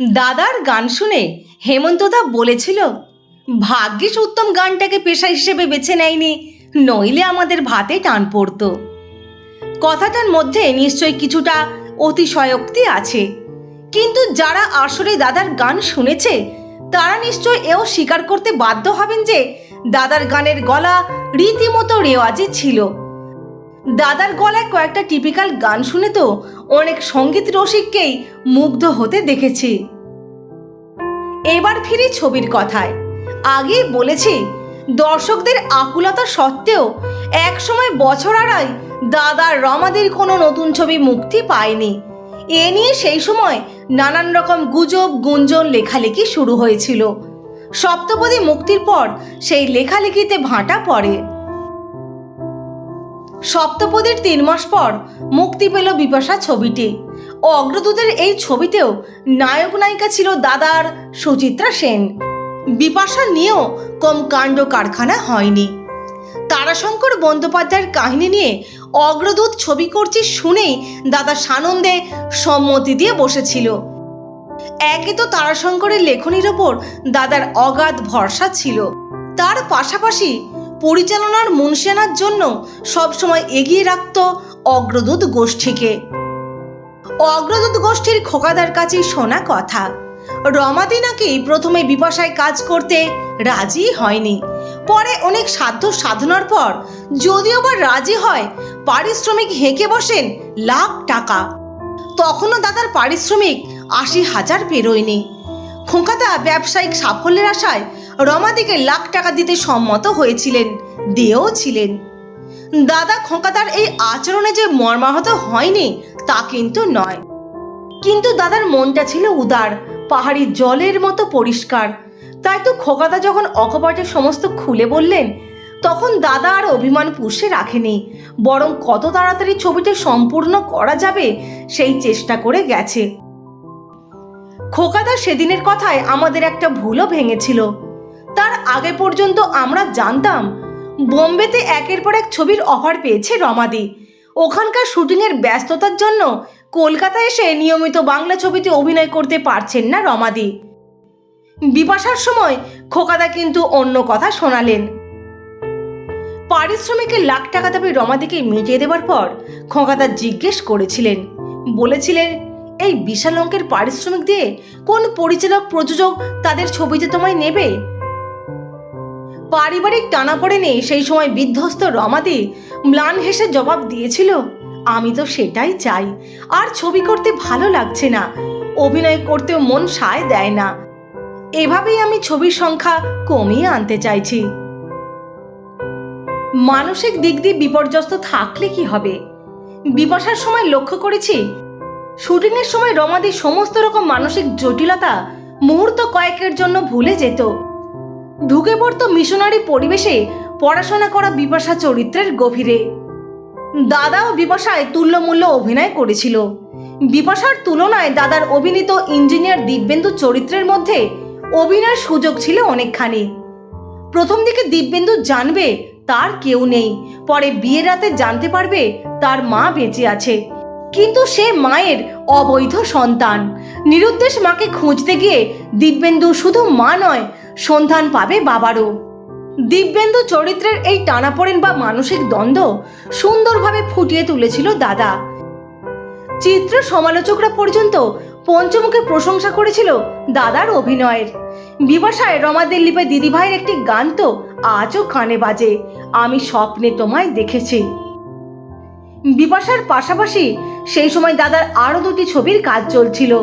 দাদার গান শুনে হেমন্তদা বলেছিল, ভাগ্যিস উত্তম গানটাকে পেশা হিসেবে বেছে নেয়নি, নইলে আমাদের ভাতে টান পড়তো। কথাটার মধ্যে নিশ্চয় কিছুটা অতিশয়োক্তি আছে, কিন্তু যারা আসলে দাদার গান শুনেছে, তারা নিশ্চয় এও স্বীকার করতে বাধ্য হবেন যে দাদার গানের গলা রীতিমতো রেওয়াজে ছিল। দাদার গলায় কয়েকটা টিপিক্যাল গান শুনে তো অনেক সংগীত রসিককেই মুগ্ধ হতে দেখেছি। এবার ফিরি ছবির কথায়। আগেই বলেছি, দর্শকদের আকুলতা সত্ত্বেও একসময় বছর আড়াই দাদার রমাদের কোনো নতুন ছবি মুক্তি পায়নি। এ নিয়ে সেই সময় নানান রকম গুজব, গুঞ্জন, লেখালেখি শুরু হয়েছিল। সপ্তপদী মুক্তির পর সেই লেখালেখিতে ভাঁটা পড়ে। সপ্তপদীর তিন মাস পর মুক্তি পেল বিপাশা ছবিটি। অগ্রদূতের এই ছবিতেও নায়ক নায়িকা ছিল দাদার সুচিত্রা সেন। বিপাশা নিয়েও কম কাণ্ড কারখানা হয়নি। তারাশঙ্কর বন্দ্যোপাধ্যায়ের কাহিনী নিয়ে অগ্রদূত ছবি করছি শুনেই দাদা সানন্দে সম্মতি দিয়ে বসেছিল। একে তো তারাশঙ্করের লেখনীর ওপর দাদার অগাধ ভরসা ছিল। তার পাশাপাশি পরিচালনার মুনশিয়ানার জন্য সবসময় এগিয়ে রাখত অগ্রদূত গোষ্ঠীকে। অগ্রদূত গোষ্ঠীর খোকাদার কাছে শোনা কথা। রমাদি নাকি প্রথমে বিপাশায় কাজ করতে রাজি হয়নি। পরে অনেক সাধ্য সাধনার পর যদিও বা রাজি হয়, পারিশ্রমিক হেঁকে বসেন লাখ টাকা। তখনও দাদার পারিশ্রমিক আশি হাজার পেরোয়নি। খোকাদা ব্যবসায়িক সাফল্যের আশায় রমাদিকে লাখ টাকা দিতে সম্মত হয়েছিলেন দেও ছিলেন। দাদা খোকাদার এই আচরণে যে মর্মাহত হয়নি, তা কিন্তু নয়। কিন্তু দাদার মনটা ছিল উদার, পাহাড়ি জলের মতো পরিষ্কার। তাই তো খোকাদা যখন অকপটে সমস্ত খুলে বললেন, তখন দাদা আর অভিমান পুষে রাখেনি, বরং কত তাড়াতাড়ি ছবিটা সম্পূর্ণ করা যাবে সেই চেষ্টা করে গেছে। খোকাদা সেদিনের কথায় আমাদের একটা ভুলও ভেঙেছিল। তার আগে পর্যন্ত আমরা জানতাম, বোম্বেতে একের পর এক ছবির অফার পেয়েছে রমাদি। ওখানকার শুটিংয়ের ব্যস্ততার জন্য কলকাতায় এসে নিয়মিত বাংলা ছবিতে অভিনয় করতে পারছেন না রমাদি। বিপাশার সময় খোকাদা কিন্তু অন্য কথা শোনালেন। পারিশ্রমিকের লাখ টাকা দাবি রমাদিকে মিটিয়ে দেওয়ার পর খোকাদা জিজ্ঞেস করেছিলেন, বলেছিলেন এই বিশাল অঙ্কের পারিশ্রমিক দিয়ে কোন পরিচালক প্রযোজক তাদের ছবিতে তোমায় নেবে? পারিবারিক টানাপড়েনে সেই সময় বিধ্বস্ত রমাদি ম্লান হেসে জবাব দিয়েছিল, আমি তো সেটাই চাই। আর ছবি করতে ভালো লাগছে না, অভিনয় করতেও মন সায় দেয় না। এভাবেই আমি ছবির সংখ্যা কমিয়ে আনতে চাইছি। মানসিক দিক দিয়ে বিপর্যস্ত থাকলে কি হবে? বিপাশার সময় লক্ষ্য করেছি শুটিংয়ের সময় রমাদি সমস্ত রকম মানসিক জটিলতা মুহূর্ত কয়েকের জন্য ভুলে যেত। ঢুকে পড়তো মিশনারি পরিবেশে পড়াশোনা করা বিপাশা চরিত্রের গভীরে। দাদা ও বিপাশায় তুল্যমূল্য অভিনয় করেছিল। বিপাশার তুলনায় দাদার অভিনীত ইঞ্জিনিয়ার দিব্যেন্দু চরিত্রের মধ্যে অভিনয়ের সুযোগ ছিল অনেকখানি। প্রথম দিকে দিব্যেন্দু জানবে তার কেউ নেই, পরে বিয়ের রাতে জানতে পারবে তার মা বেঁচে আছে। কিন্তু সে মায়ের অবৈধ সন্তান। নিরুদ্দেশ মাকে খুঁজতে গিয়ে দিব্যেন্দু শুধু মা নয়, সন্ধান পাবে বাবারও। দিব্যেন্দু চরিত্রের এই টানাপোড়েন বা মানসিক দ্বন্দ্ব সুন্দরভাবে ফুটিয়ে তুলেছিল দাদা। চিত্র সমালোচকরা পর্যন্ত পঞ্চমুখে প্রশংসা করেছিল দাদার অভিনয়ের। বিবাসায় রমা দিল্লীপে দিদিভাইয়ের একটি গান তো আজও কানে বাজে। আমি স্বপ্নে তোমায় দেখেছি। বিপাশার পাশাপাশি সেই সময় দাদার আরও দুটি ছবির কাজ চলছিল।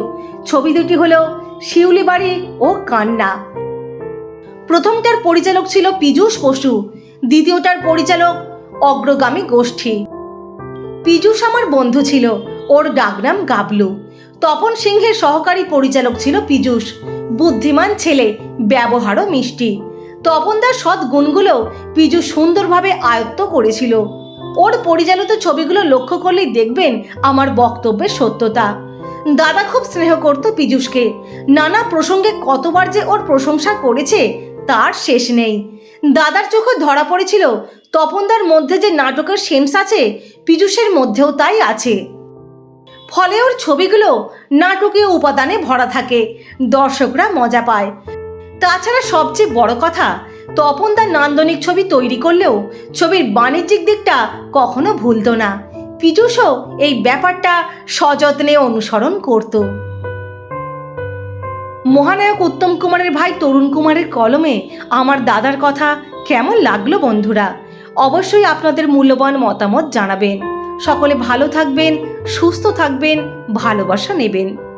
ছবি দুটি হলো শিউলি বাড়ি ও কান্না। প্রথমটার পরিচালক ছিল পীযূষ বসু, দ্বিতীয়টার পরিচালক অগ্রগামী গোষ্ঠী। পীযূষ আমার বন্ধু ছিল, ওর ডাকনাম গাবলু। তপন সিংহের সহকারী পরিচালক ছিল পীযূষ, বুদ্ধিমান ছেলে, ব্যবহারও মিষ্টি। তপনদার সৎ গুণগুলো পীযূষ সুন্দরভাবে আয়ত্ত করেছিল। ওর পরিচালিত ছবিগুলো লক্ষ্য করলেই দেখবেন আমার বক্তব্যের সত্যতা। দাদা খুব স্নেহ করত পীযূষকে। নানা প্রসঙ্গে কতবার যে ওর প্রশংসা করেছে, তার শেষ নেই। দাদার চোখে ধরা পড়েছিল তপনদার মধ্যে যে নাটকের সেন্স আছে, পীযূষের মধ্যেও তাই আছে। ফলে ওর ছবিগুলো নাটকীয় উপাদানে ভরা থাকে, দর্শকরা মজা পায়। তাছাড়া সবচেয়ে বড় কথা তপন তার নান্দনিক ছবি তৈরি করলেও ছবির বাণিজ্যিক দিকটা কখনো ভুলতো না। পীযূষও এই ব্যাপারটা সযত্নে অনুসরণ করত। মহানায়ক উত্তম কুমারের ভাই তরুণ কুমারের কলমে আমার দাদার কথা কেমন লাগল বন্ধুরা? অবশ্যই আপনাদের মূল্যবান মতামত জানাবেন। সকলে ভালো থাকবেন, সুস্থ থাকবেন, ভালোবাসা নেবেন।